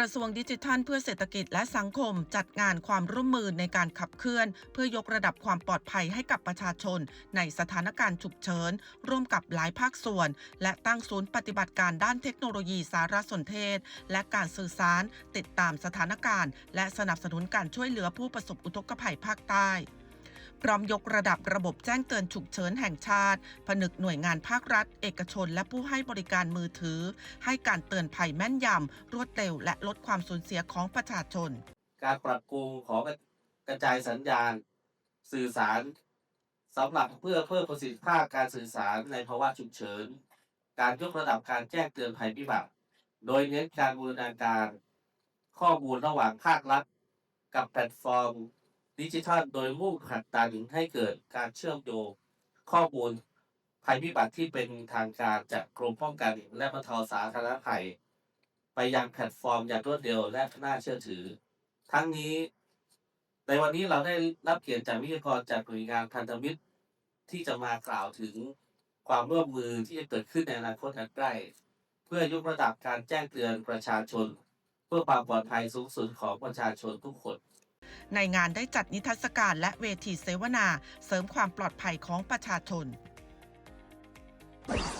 ระทรวงดิจิทัลเพื่อเศรษฐกิจและสังคมจัดงานความร่วมมือในการขับเคลื่อน เพื่อยกระดับความปลอดภัยให้กับประชาชน ในสถานการณ์ฉุกเฉินร่วมกับหลายภาคส่วน และตั้งศูนย์ปฏิบัติการด้านเทคโนโลยีสารสนเทศ และการสื่อสาร ติดตามสถานการณ์ และสนับสนุนการช่วยเหลือผู้ประสบอุทกภัยภาคใต้ พร้อมยกระดับระบบแจ้งเตือนฉุกเฉินแห่งชาติ ผนึกหน่วยงานภาครัฐ เอกชน และผู้ให้บริการมือถือ ให้การเตือนภัยแม่นยำ รวดเร็ว และลดความสูญเสียของประชาชน การปรับปรุงของกระจายสัญญาณ สื่อสารสำหรับเพื่อเพิ่มประสิทธิภาพการสื่อสารในภาวะฉุกเฉิน การยกระดับการแจ้งเตือนภัยพิบัติ โดยเน้นการบูรณาการ ข้อมูลระหว่างภาครัฐ กับแพลตฟอร์ม ดิจิทัลโดยมุ่งผลักดันให้เกิดการเชื่อมโยงข้อมูลภัยพิบัติที่เป็นทางการจากกรมป้องกันและบรรเทาสาธารณภัย ไปยังแพลตฟอร์มอย่างรวดเร็วและน่าเชื่อถือ ทั้งนี้ ในวันนี้เราได้รับเกียรติจากวิทยากรจากหน่วยงานพันธมิตร ที่จะมากล่าวถึงความร่วมมือที่จะเกิดขึ้นในอนาคตอันใกล้ เพื่อยกระดับการแจ้งเตือนประชาชน เพื่อความปลอดภัยสูงสุดของประชาชนทุกคน ในงานได้จัดนิทรรศการและเวทีเสวนา เสริมความปลอดภัยของประชาชน